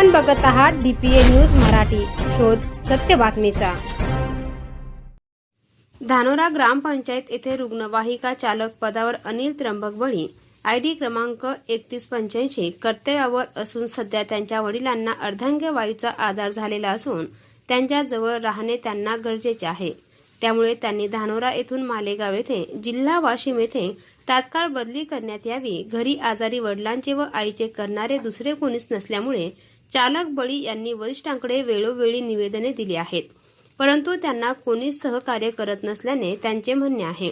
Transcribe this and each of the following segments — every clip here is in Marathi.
आपण बघत आहात डीपीए न्यूज मराठी. शोध सत्य बातमीचा. धानोरा ग्रामपंचायत येथे रुग्णवाहिका चालक पदावर अनिल त्र्यंबक बळी. आय डी क्रमांक एकतीस पंच्याऐंशी. कर्तव्यावर असून सध्या त्यांच्या वडिलांना अर्धांगवायूचा आजार झालेला असून त्यांच्याजवळ राहणे त्यांना गरजेचे आहे. त्यामुळे त्यांनी धानोरा येथून मालेगाव येथे जिल्हा वाशिम येथे तात्काळ बदली करण्यात यावी. घरी आजारी वडिलांचे व आईचे करणारे दुसरे कोणीच नसल्यामुळे चालक बळी यांनी वरिष्ठांकडे वेळोवेळी निवेदने दिली आहेत. परंतु त्यांना कोणीच सहकार्य करत नसल्याने त्यांचे म्हणणे आहे.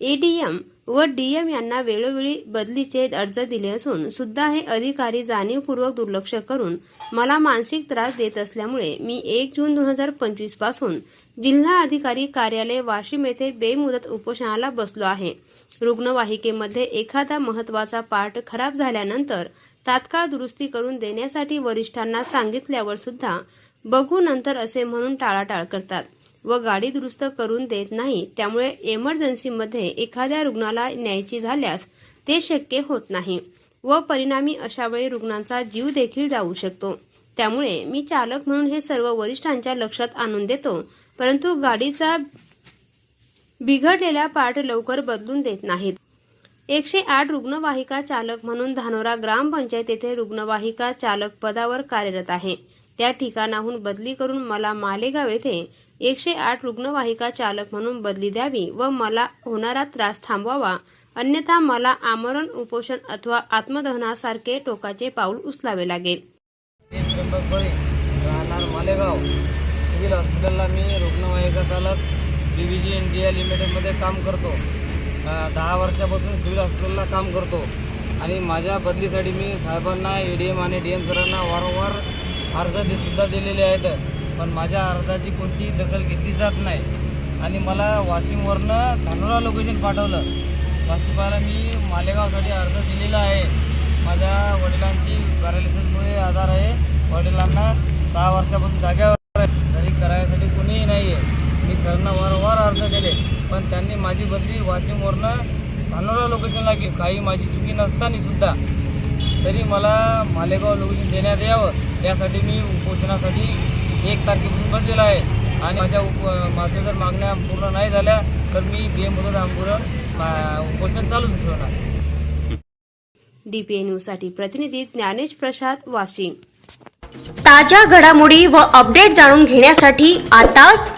एडीएम व डीएम यांना वेळोवेळी बदलीचे अर्ज दिले असून सुद्धा हे अधिकारी जाणीवपूर्वक दुर्लक्ष करून मला मानसिक त्रास देत असल्यामुळे मी एक जून दोन हजार पंचवीसपासून जिल्हा अधिकारी कार्यालय वाशिम येथे बेमुदत उपोषणाला बसलो आहे. रुग्णवाहिकेमध्ये एखादा महत्त्वाचा पार्ट खराब झाल्यानंतर तात्काळ दुरुस्ती करून देण्यासाठी वरिष्ठांना सांगितल्यावर सुद्धा बघू नंतर असे म्हणून टाळाटाळ करतात व गाडी दुरुस्त करून देत नाही. त्यामुळे एमर्जन्सीमध्ये एखाद्या रुग्णाला न्यायची झाल्यास ते शक्य होत नाही व परिणामी अशावेळी रुग्णांचा जीव देखील जाऊ शकतो. त्यामुळे मी चालक म्हणून हे सर्व वरिष्ठांच्या लक्षात आणून देतो परंतु गाडीचा बिघडलेला पार्ट लवकर बदलून देत नाहीत. एकशे आठ रुग्णवाहिका चालक म्हणून धानोरा ग्रामपंचायत येथे रुग्णवाहिका चालक पदावर कार्यरत आहे. त्या ठिकाणाहून बदली करून मला मालेगाव येथे एकशे आठ रुग्णवाहिका चालक म्हणून बदली द्यावी व मला होणारा त्रास थांबवावा. अन्यथा मला आमरण उपोषण अथवा आत्मदहनासारखे टोकाचे पाऊल उचलावे लागेल. राहणार मालेगाव. सिव्हिल हॉस्पिटलला मी रुग्णवाहिका चालक डी व्ही जी इंडिया लिमिटेडमध्ये काम करतो. दहा वर्षापासून सिव्हिल हॉस्पिटलला काम करतो. आणि माझ्या बदलीसाठी मी साहेबांना ए डी एम आणि डी एम सरांना वारंवार अर्ज सुद्धा दिलेले आहेत. पण माझ्या अर्जाची कोणतीही दखल घेतली जात नाही. आणि मला वाशिमवरनं धानोरा लोकेशन पाठवलं. वाशिमाला मी मालेगावसाठी अर्ज दिलेला आहे. माझ्या वडिलांची पॅरालिसिसमुळे आधार आहे. वडिलांना सहा वर्षापासून जाग्यावर घरी करायसाठी कोणीही नाही आहे मी सरांना वारंवार अर्ज केले पण त्यांनी माझी बदली वाशिमवरनं धानोरा लोकेशनला केली काही माझी चुकी नसताना सुद्धा तरी मला मालेगाव लोकेशन देण्यात यावं. यासाठी मी उपोषणासाठी एक तारखेपासून बसलेला आहे. आणि माझ्या उप माझ्या जर मागण्या पूर्ण नाही झाल्या तर मी बेमुदत आंदोलन उपोषण चालूच ठेवणार. डीपीए न्यूजसाठी प्रतिनिधी ज्ञानेश प्रसाद वाशिम. ताज्या घडामोडी व अपडेट जाणून घेण्यासाठी आताच